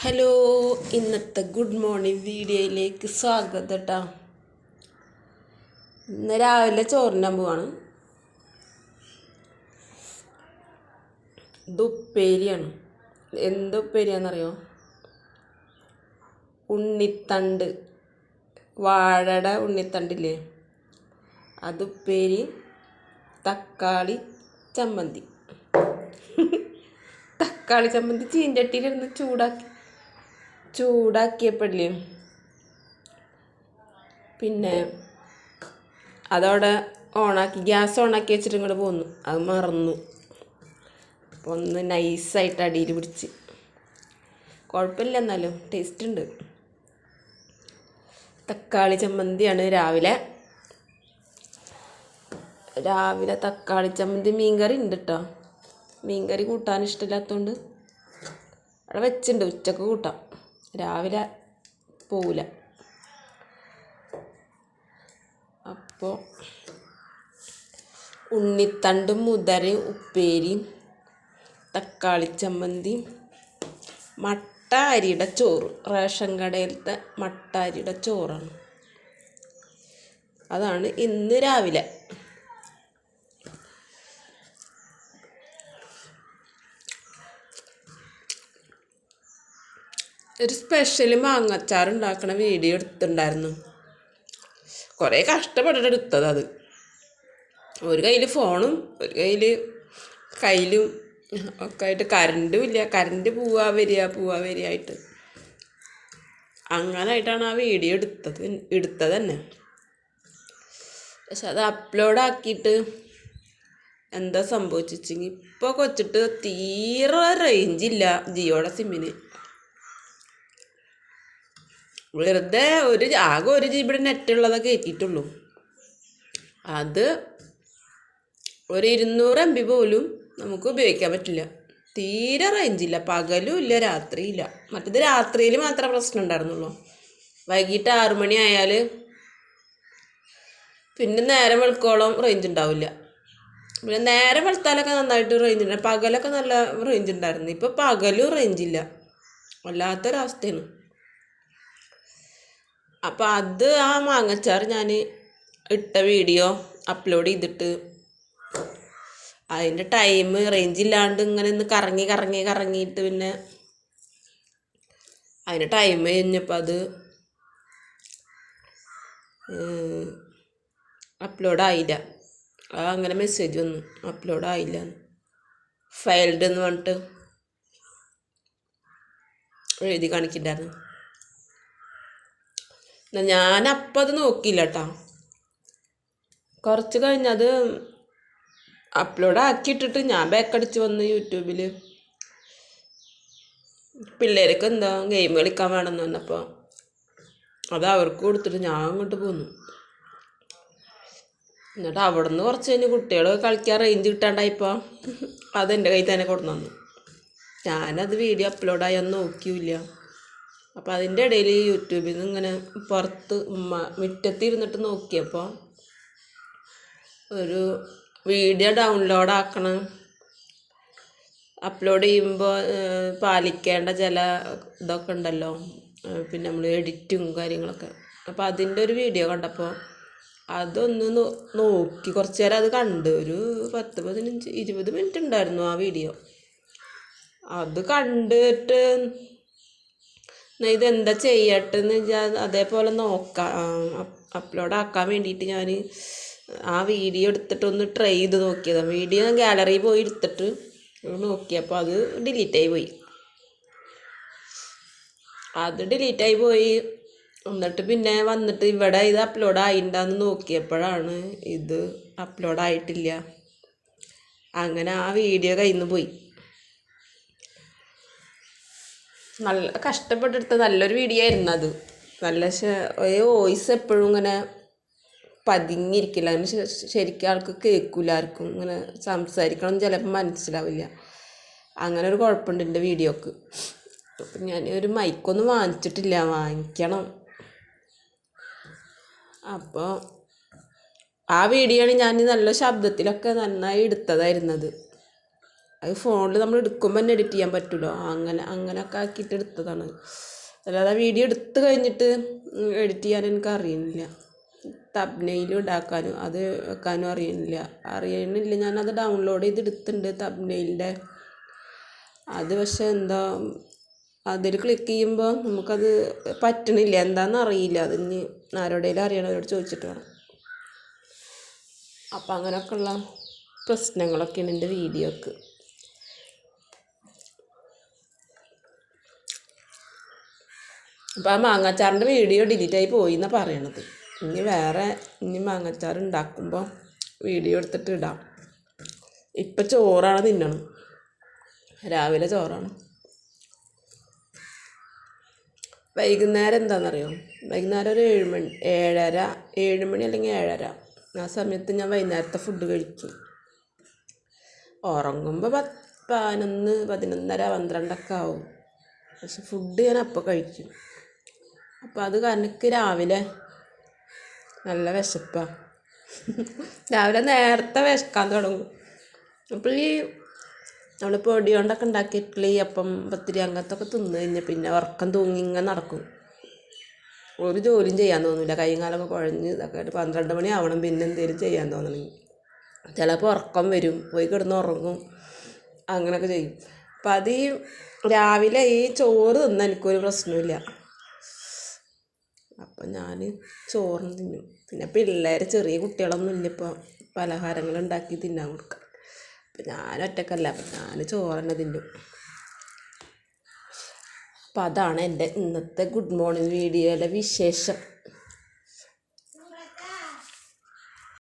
Hello ഇന്നത്തെ good morning വീഡിയോയിലേക്ക് സ്വാഗതം കേട്ടോ ഇന്ന് രാവിലെ ചോറിന്റെ പോവാണ്. ഇത് ഉപ്പേരിയാണ്. എന്ത് ഉപ്പേരിയാണെന്നറിയോ ഉണ്ണിത്തണ്ട്. വാഴയുടെ ഉണ്ണിത്തണ്ടില്ലേ? അത് ഉപ്പേരി തക്കാളി ചമ്മന്തി. തക്കാളി ചമ്മന്തി ചീഞ്ചട്ടിയിലിരുന്ന് ചൂടാക്കി. ചൂടാക്കിയപ്പോഴില്ലേ പിന്നെ അതവിടെ ഓണാക്കി ഗ്യാസ് ഓണാക്കി വെച്ചിട്ട് ഇങ്ങോട്ട് പോന്നു. അത് മറന്നു. അപ്പോൾ ഒന്ന് നൈസായിട്ട് അടിയിൽ പിടിച്ച്. കുഴപ്പമില്ല എന്നാലും ടേസ്റ്റ് ഉണ്ട്. തക്കാളി ചമ്മന്തിയാണ് രാവിലെ. രാവിലെ തക്കാളി ചമ്മന്തി മീൻകറി ഉണ്ട് കേട്ടോ മീൻകറി കൂട്ടാൻ ഇഷ്ടമില്ലാത്തതുകൊണ്ട് അവിടെ വെച്ചിട്ടുണ്ട് ഉച്ചയ്ക്ക് കൂട്ടാം. രാവിലെ പോവില്ല അപ്പോൾ ഉണ്ണിത്തണ്ടും മുതരയും ഉപ്പേരി തക്കാളി ചമ്മന്തി മട്ട അരിയുടെ ചോറ്. റേഷൻ കടയിലത്തെ മട്ട അരിയുടെ ചോറാണ്. അതാണ് ഇന്ന് രാവിലെ. ഒരു സ്പെഷ്യൽ മാങ്ങച്ചാർ ഉണ്ടാക്കണ വീഡിയോ എടുത്തിട്ടുണ്ടായിരുന്നു. കുറേ കഷ്ടപ്പെട്ടിട്ട് എടുത്തത് അത്. ഒരു കയ്യിൽ ഫോണും ഒരു കയ്യിൽ കയ്യിലും ഒക്കെ ആയിട്ട് കറണ്ടും ഇല്ല. കറണ്ട് പോവാ വരിക പോവാ വരിക ആയിട്ട്. അങ്ങനായിട്ടാണ് ആ വീഡിയോ എടുത്തത് എടുത്തത് തന്നെ. പക്ഷെ അത് അപ്ലോഡ് ആക്കിയിട്ട് എന്താ സംഭവിച്ചെങ്കിൽ ഇപ്പോൾ കൊച്ചിട്ട് തീരെ റേഞ്ചില്ല ജിയോയുടെ സിമ്മിന് വെറുതെ ഒരു ആകെ ഒരു നെറ്റ് ഉള്ളതൊക്കെ കയറ്റിയിട്ടുള്ളൂ അത് ഒരു ഇരുന്നൂറ് എം ബി പോലും നമുക്ക് ഉപയോഗിക്കാൻ പറ്റില്ല. തീരെ റേഞ്ചില്ല പകലും ഇല്ല രാത്രിയില്ല മറ്റേത് രാത്രിയിൽ മാത്രമേ പ്രശ്നം ഉണ്ടായിരുന്നുള്ളൂ. വൈകിട്ട് ആറു മണി പിന്നെ നേരം വെളുക്കോളം റേഞ്ച് ഉണ്ടാവില്ല. പിന്നെ നേരം വെളുത്താലൊക്കെ നന്നായിട്ട് റേഞ്ച് ഉണ്ടായിരുന്നു പകലൊക്കെ നല്ല റേഞ്ച് ഉണ്ടായിരുന്നു. ഇപ്പോൾ പകലും റേഞ്ചില്ല വല്ലാത്തൊരവസ്ഥയാണ്. അപ്പോൾ അത് ആ മാങ്ങച്ചാർ ഞാൻ ഇട്ട വീഡിയോ അപ്ലോഡ് ചെയ്തിട്ട് അതിന്റെ ടൈം റേഞ്ച് ഇല്ലാണ്ട് ഇങ്ങനെ ഒന്ന് കറങ്ങി കറങ്ങി കറങ്ങിയിട്ട് പിന്നെ അതിന്റെ ടൈം കഴിഞ്ഞപ്പോൾ അത് അപ്ലോഡ് ആയില്ല. അങ്ങനെ മെസ്സേജ് വന്നു അപ്ലോഡ് ആയില്ല ഫയൽഡ് എന്ന് പറഞ്ഞിട്ട് എഴുതി കാണിക്കണ്ടായിരുന്നു. ഞാൻ അപ്പം അത് നോക്കിയില്ല കേട്ടോ കുറച്ച് കഴിഞ്ഞത് അപ്ലോഡ് ആക്കിയിട്ടിട്ട് ഞാൻ ബാക്കടിച്ച് വന്ന് യൂട്യൂബിൽ പിള്ളേർക്ക് എന്താ ഗെയിം കളിക്കാൻ വേണമെന്ന് വന്നപ്പോൾ അത് അവർക്ക് കൊടുത്തിട്ട് ഞാൻ അങ്ങോട്ട് പോന്നു. എന്നിട്ട് അവിടെ നിന്ന് കുറച്ച് കഴിഞ്ഞ് കുട്ടികൾ കളിക്കാൻ റേഞ്ച് കിട്ടാണ്ടായപ്പോൾ അതെന്റെ കയ്യിൽ തന്നെ കൊണ്ടുവന്നു. ഞാനത് വീഡിയോ അപ്ലോഡായി ഒന്നും നോക്കിയില്ല അപ്പോൾ അതിന്റെ ഇടയിൽ യൂട്യൂബിൽ നിന്ന് ഇങ്ങനെ പുറത്ത് മുറ്റത്തിരുന്നിട്ട് നോക്കിയപ്പോൾ ഒരു വീഡിയോ ഡൗൺലോഡ് ആക്കണം. അപ്ലോഡ് ചെയ്യുമ്പോൾ പാലിക്കേണ്ട ചില ഇതൊക്കെ ഉണ്ടല്ലോ. പിന്നെ നമ്മൾ എഡിറ്റും കാര്യങ്ങളൊക്കെ. അപ്പോൾ അതിന്റെ ഒരു വീഡിയോ കണ്ടപ്പോൾ അതൊന്ന് നോക്കി. കുറച്ച് നേരം അത് കണ്ട്. ഒരു പത്ത് പതിനഞ്ച് ഇരുപത് മിനിറ്റ് ഉണ്ടായിരുന്നു ആ വീഡിയോ അത് കണ്ടിട്ട് ഇതെന്താ ചെയ്യട്ടെന്ന് ഞാൻ അതേപോലെ നോക്കാം. അപ്ലോഡ് ആക്കാൻ വേണ്ടിയിട്ട് ഞാൻ ആ വീഡിയോ എടുത്തിട്ട് ഒന്ന് ട്രൈ ചെയ്ത് നോക്കിയതാണ് വീഡിയോ ഗാലറിയിൽ പോയി എടുത്തിട്ട് നോക്കിയപ്പോൾ അത് ഡിലീറ്റായി പോയി. അത് ഡിലീറ്റായി പോയി. എന്നിട്ട് പിന്നെ വന്നിട്ട് ഇവിടെ ഇത് അപ്ലോഡ് ആയിണ്ടാന്ന് നോക്കിയപ്പോഴാണ് ഇത് അപ്ലോഡ് ആയിട്ടില്ല. അങ്ങനെ ആ വീഡിയോ കയ്യിൽ നിന്ന് പോയി. നല്ല കഷ്ടപ്പെട്ടെടുത്ത നല്ലൊരു വീഡിയോ ആയിരുന്നു അത്. നല്ല വോയിസ് എപ്പോഴും ഇങ്ങനെ പതിങ്ങിയിരിക്കില്ല അങ്ങനെ ശരിക്കും ആൾക്ക് കേൾക്കില്ല ആർക്കും ഇങ്ങനെ സംസാരിക്കണം ചിലപ്പോൾ മനസ്സിലാവില്ല. അങ്ങനെ ഒരു കുഴപ്പമുണ്ട് എന്റെ വീഡിയോക്ക് അപ്പം ഞാൻ ഒരു മൈക്കൊന്നും വാങ്ങിച്ചിട്ടില്ല വാങ്ങിക്കണം. അപ്പോൾ ആ വീഡിയോ ആണ് ഞാൻ നല്ല ശബ്ദത്തിലൊക്കെ നന്നായി എടുത്തതായിരുന്നത്. അത് ഫോണിൽ നമ്മൾ എടുക്കുമ്പോൾ തന്നെ എഡിറ്റ് ചെയ്യാൻ പറ്റുമല്ലോ അങ്ങനെ അങ്ങനെയൊക്കെ ആക്കിയിട്ട് എടുത്തതാണ്. അല്ലാതെ വീഡിയോ എടുത്തു കഴിഞ്ഞിട്ട് എഡിറ്റ് ചെയ്യാൻ എനിക്ക് അറിയുന്നില്ല. തബ്നെയിലും ഉണ്ടാക്കാനും അത് വെക്കാനും അറിയുന്നില്ല. അറിയണില്ല അത് ഡൗൺലോഡ് ചെയ്ത് എടുത്തിട്ടുണ്ട് തബ്നെയിലിന്റെ അത് പക്ഷേ എന്താ അതിൽ ക്ലിക്ക് ചെയ്യുമ്പോൾ നമുക്കത് പറ്റണില്ല. എന്താണെന്ന് അറിയില്ല അത് ഇനി ആരോടെങ്കിലും അറിയണവരോട് ചോദിച്ചിട്ട് വേണം. അപ്പം അങ്ങനെയൊക്കെയുള്ള പ്രശ്നങ്ങളൊക്കെയാണ് എന്റെ വീഡിയോക്ക് അപ്പോൾ ആ മാങ്ങാച്ചാറിന്റെ വീഡിയോ ഡിലീറ്റ് ആയി പോയി എന്നാണ് പറയണത്. ഇനി വേറെ ഇനി മാങ്ങാച്ചാർ ഉണ്ടാക്കുമ്പോൾ വീഡിയോ എടുത്തിട്ട് ഇടാം. ഇപ്പം ചോറാണ് തിന്നണം. രാവിലെ ചോറാണ്. വൈകുന്നേരം എന്താണെന്നറിയോ വൈകുന്നേരം ഒരു ഏഴ് മണി ഏഴര ഏഴ് മണി അല്ലെങ്കിൽ ഏഴര. ആ സമയത്ത് ഞാൻ വൈകുന്നേരത്തെ ഫുഡ് കഴിക്കും. ഉറങ്ങുമ്പോൾ പത്ത് പതിനൊന്ന് പതിനൊന്നര പന്ത്രണ്ടൊക്കെ ആവും. പക്ഷെ ഫുഡ് ഞാൻ അപ്പോൾ കഴിക്കും. അപ്പോൾ അത് കാരണം എനിക്ക് രാവിലെ നല്ല വിശപ്പാണ് രാവിലെ നേരത്തെ വിശക്കാൻ തുടങ്ങും. അപ്പോൾ ഈ നമ്മൾ പൊടി കൊണ്ടൊക്കെ ഉണ്ടാക്കിയ ഇഡ്ഡലി അപ്പം പത്തിരി അങ്ങനത്തെ ഒക്കെ തിന്ന് കഴിഞ്ഞാൽ പിന്നെ ഉറക്കം തൂങ്ങി ഇങ്ങനെ നടക്കും. ഒരു ജോലിയും ചെയ്യാൻ തോന്നില്ല കൈയും കാലൊക്കെ കുഴഞ്ഞ് ഇതൊക്കെ പന്ത്രണ്ട് മണി ആവണം പിന്നെ എന്തെങ്കിലും ചെയ്യാൻ തോന്നണമെങ്കിൽ ചിലപ്പോൾ ഉറക്കം വരും. പോയി കിടന്ന് ഉറങ്ങും. അങ്ങനെയൊക്കെ ചെയ്യും. അപ്പം അത് ഈ രാവിലെ ഈ ചോറ് തിന്നാൻ എനിക്കൊരു പ്രശ്നമില്ല അപ്പം ഞാൻ ചോറും തിന്നും. പിന്നെ പിള്ളേർ ചെറിയ കുട്ടികളൊന്നും ഇല്ല പലഹാരങ്ങൾ ഉണ്ടാക്കി തിന്നാൻ കൊടുക്കുക അപ്പം ഞാൻ ഒറ്റക്കല്ല അപ്പം ഞാൻ ചോറ് തന്നെ. തിന്നും അപ്പം അതാണ് എന്റെ ഇന്നത്തെ ഗുഡ് മോർണിംഗ് വീഡിയോയുടെ വിശേഷം.